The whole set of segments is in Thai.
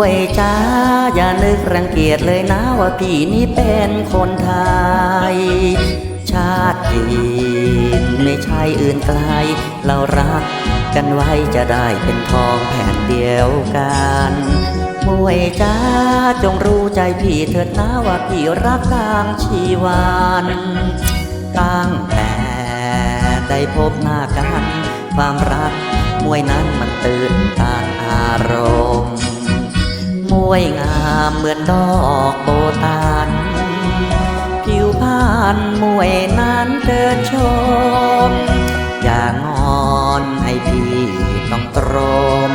มวยจ้าอย่านึกรังเกียจเลยนะว่าพี่นี่เป็นคนไทย ชาติจีนไม่ใช่อื่นไกล เรารักกันไว้จะได้เป็นทองแผ่นเดียวกันมวยจ้าจงรู้ใจพี่เถิดนะว่าพี่รักตามชีวันตั้งแต่ได้พบหน้ากัน ความรักมวยนั้นมันตื่นตานอารมณ์ วยงามเหมือนดอกโบตัน ผิวพรรณมวยนั้นเกิดชม อย่างอนให้พี่ต้องตรม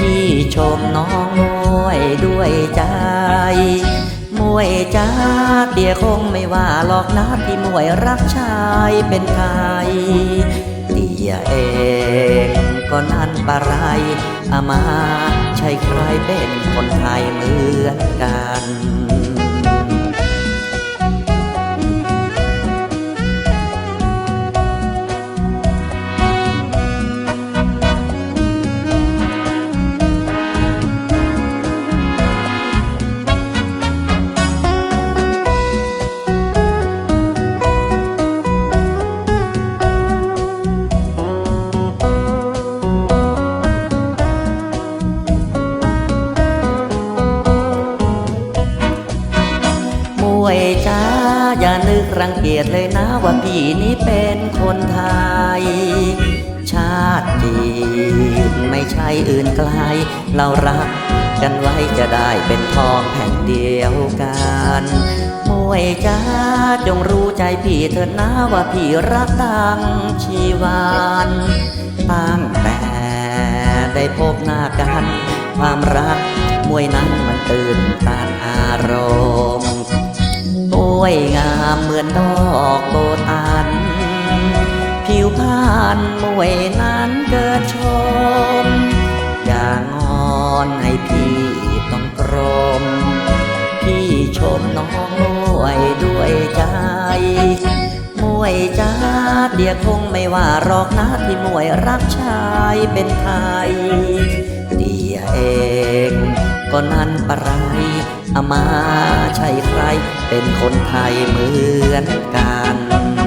ยี่ชมน้องมวยด้วยใจ มวยจ้าเตียคงไม่ว่าหรอกนะที่มวยรักชายเป็นไทยเตียเองก็นั่นปะไรอามา ใช่ใครเป็นคนไทยเหมือนกัน วยจ้าอย่านึกรังเกียจเลยนะว่าพี่นี่เป็นคนไทย ชาติจีนไม่ใช่อื่นไกล เรารักกันไว้จะได้เป็นทองแผ่นเดียวกันมวยจ้าจงรู้ใจพี่เถิดนะว่าพี่รักตังชีวันตั้งแต่ได้พบหน้ากัน ความรักมวยนั้นมันตื่นตาน โอ้ยงามเหมือนดอกโบตัน ผิวพรรณมวยนั้นเกิดชม อย่างอนให้พี่ต้องตรม พี่ชมน้องมวยด้วยใจ มวยจ้าเดียคงไม่ว่าหรอกนะที่มวยรักชายเป็นไทย เดียเองก็นั้นปะไร อามาใช่ใคร เป็นคนไทยเหมือนกัน